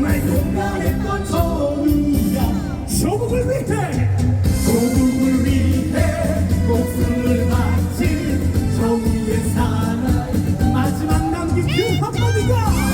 정말 동감했던 저우야. 조국을 위해 조국을 위해 목숨을 바친 저우의 사랑 마지막 남 기도, 한번 이다.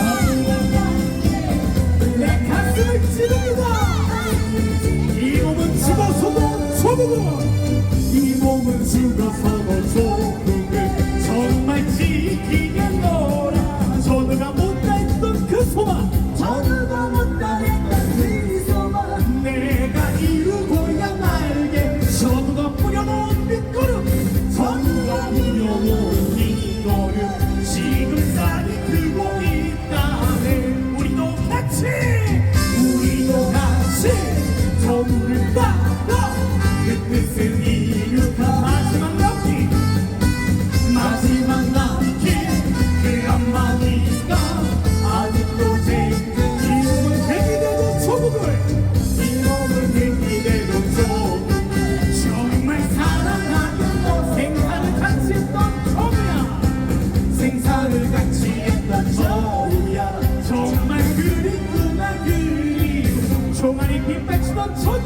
손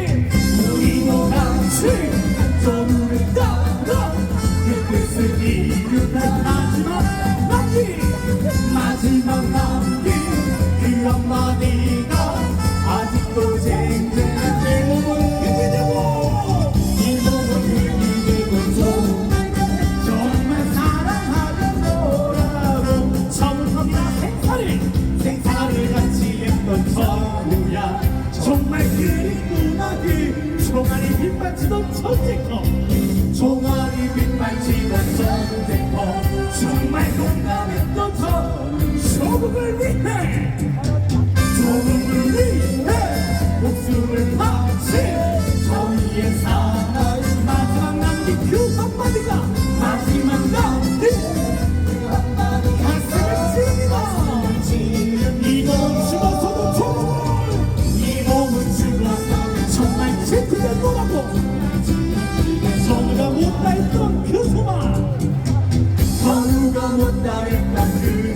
선택터 종아리 빛만 지난 선택터 정말 공감했던 저 조국을 위해. 조국을 위해. 목숨을 바치. 저희의 사랑 마지막 남긴 그 한마디가 마지막 남긴 이 몸은 죽었어 정말 슬픈 を誰かす